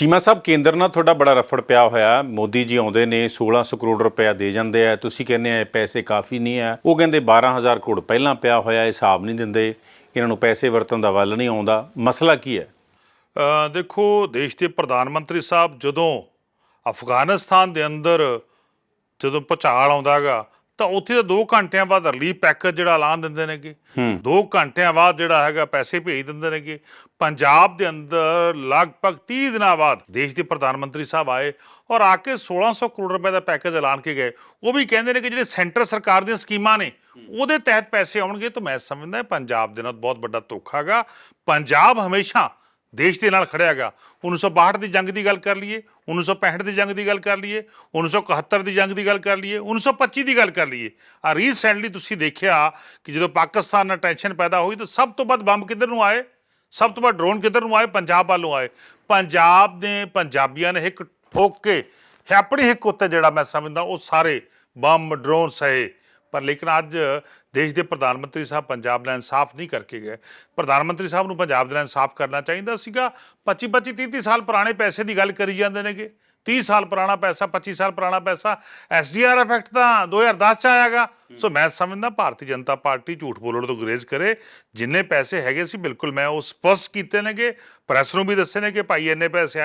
ਚੀਮਾ ਸਾਹਿਬ, ਕੇਂਦਰ ਨਾਲ ਤੁਹਾਡਾ ਬੜਾ ਰਫੜ ਪਿਆ ਹੋਇਆ। ਮੋਦੀ ਜੀ ਆਉਂਦੇ ਨੇ 1600 ਕਰੋੜ ਰੁਪਇਆ ਦੇ ਜਾਂਦੇ ਆ। ਤੁਸੀਂ ਕਹਿੰਦੇ ਆ ਪੈਸੇ ਕਾਫੀ ਨਹੀਂ ਆ। ਉਹ ਕਹਿੰਦੇ 12000 ਕਰੋੜ ਪਹਿਲਾਂ ਪਿਆ ਹੋਇਆ ਹਿਸਾਬ ਨਹੀਂ ਦਿੰਦੇ। ਇਹਨਾਂ ਨੂੰ ਪੈਸੇ ਵਰਤਣ ਦਾ ਵੱਲ ਨਹੀਂ ਆਉਂਦਾ। ਮਸਲਾ ਕੀ ਹੈ? ਦੇਖੋ, ਦੇਸ਼ ਦੇ ਪ੍ਰਧਾਨ ਮੰਤਰੀ ਸਾਹਿਬ ਜਦੋਂ ਅਫਗਾਨਿਸਤਾਨ ਦੇ ਅੰਦਰ ਜਦੋਂ ਭੁਚਾਲ ਆਉਂਦਾਗਾ ਤਾਂ ਉੱਥੇ ਤਾਂ 2 ਘੰਟਿਆਂ ਬਾਅਦ ਰਿਲੀਫ ਪੈਕੇਜ ਜਿਹੜਾ ਐਲਾਨ ਦਿੰਦੇ ਨੇਗੇ। 2 ਘੰਟਿਆਂ ਬਾਅਦ ਜਿਹੜਾ ਹੈਗਾ ਪੈਸੇ ਭੇਜ ਦਿੰਦੇ ਨੇਗੇ। ਪੰਜਾਬ ਦੇ ਅੰਦਰ ਲਗਭਗ 30 ਦਿਨਾਂ ਬਾਅਦ ਦੇਸ਼ ਦੇ ਪ੍ਰਧਾਨ ਮੰਤਰੀ ਸਾਹਿਬ ਆਏ ਔਰ ਆ ਕੇ 1600 ਕਰੋੜ ਰੁਪਏ ਦਾ ਪੈਕੇਜ ਐਲਾਨ ਕੇ ਗਏ। ਉਹ ਵੀ ਕਹਿੰਦੇ ਨੇ ਕਿ ਜਿਹੜੇ ਸੈਂਟਰ ਸਰਕਾਰ ਦੀਆਂ ਸਕੀਮਾਂ ਨੇ ਉਹਦੇ ਤਹਿਤ ਪੈਸੇ ਆਉਣਗੇ। ਤਾਂ ਮੈਂ ਸਮਝਦਾ ਪੰਜਾਬ ਦੇ ਨਾਲ ਬਹੁਤ ਵੱਡਾ ਧੋਖਾ ਹੈਗਾ। ਪੰਜਾਬ ਹਮੇਸ਼ਾ ਦੇਸ਼ ਦੇ ਨਾਲ ਖੜਿਆ ਹੈਗਾ 1962 ਦੀ ਜੰਗ ਦੀ ਗੱਲ ਕਰ ਲਈਏ 1965 ਦੀ ਜੰਗ ਦੀ ਗੱਲ ਕਰ ਲਈਏ 1971 ਦੀ ਜੰਗ ਦੀ ਗੱਲ ਕਰ ਲਈਏ 1925 ਦੀ ਗੱਲ ਕਰ ਲਈਏ। ਆ ਰੀਸੈਂਟਲੀ ਤੁਸੀਂ ਦੇਖਿਆ ਕਿ ਜਦੋਂ ਪਾਕਿਸਤਾਨ ਨਾਲ ਟੈਨਸ਼ਨ ਪੈਦਾ ਹੋਈ ਤਾਂ ਸਭ ਤੋਂ ਵੱਧ ਬੰਬ ਕਿੱਧਰ ਨੂੰ ਆਏ? ਸਭ ਤੋਂ ਵੱਧ ਡਰੋਨ ਕਿੱਧਰ ਨੂੰ ਆਏ? ਪੰਜਾਬ ਵੱਲੋਂ ਆਏ। ਪੰਜਾਬ ਨੇ ਪੰਜਾਬੀਆਂ ਨੇ ਇੱਕ ਠੋਕ ਕੇ ਹੈ ਆਪਣੀ ਹਿੱਕ ਉੱਤੇ ਜਿਹੜਾ ਮੈਂ ਸਮਝਦਾ, ਉਹ ਸਾਰੇ ਬੰਬ ਡਰੋਨ ਸਹੇ। ਪਰ ਲੇਕਿਨ ਅੱਜ ਦੇਸ਼ ਦੇ ਪ੍ਰਧਾਨ ਮੰਤਰੀ ਸਾਹਿਬ ਪੰਜਾਬ ਦਾ ਇਨਸਾਫ ਨਹੀਂ ਕਰਕੇ ਗਏ। ਪ੍ਰਧਾਨ ਮੰਤਰੀ ਸਾਹਿਬ ਨੂੰ ਪੰਜਾਬ ਦਾ ਇਨਸਾਫ ਕਰਨਾ ਚਾਹੀਦਾ ਸੀਗਾ। 25 25 30 30 ਸਾਲ ਪੁਰਾਣੇ ਪੈਸੇ ਦੀ ਗੱਲ ਕਰੀ ਜਾਂਦੇ ਨੇਗੇ। 30 ਸਾਲ ਪੁਰਾਣਾ ਪੈਸਾ 25 ਸਾਲ ਪੁਰਾਣਾ ਪੈਸਾ ਐਸਡੀਆਰਐਫ ਐਕਟ ਤਾਂ 2010 ਚ ਆਇਆਗਾ ਸੋ ਮੈਂ ਸਮਝਦਾ ਭਾਰਤੀ ਜਨਤਾ ਪਾਰਟੀ ਝੂਠ ਬੋਲਣ ਤੋਂ ਗੁਰੇਜ਼ ਕਰੇ। ਜਿੰਨੇ ਪੈਸੇ ਹੈਗੇ ਸੀ ਬਿਲਕੁਲ ਮੈਂ ਉਹ ਸਪਸ਼ਟ ਕੀਤੇ ਨੇਗੇ। ਪ੍ਰੈਸ ਨੂੰ ਵੀ ਦੱਸੇ ਨੇ ਕਿ ਭਾਈ ਇੰਨੇ ਪੈਸੇ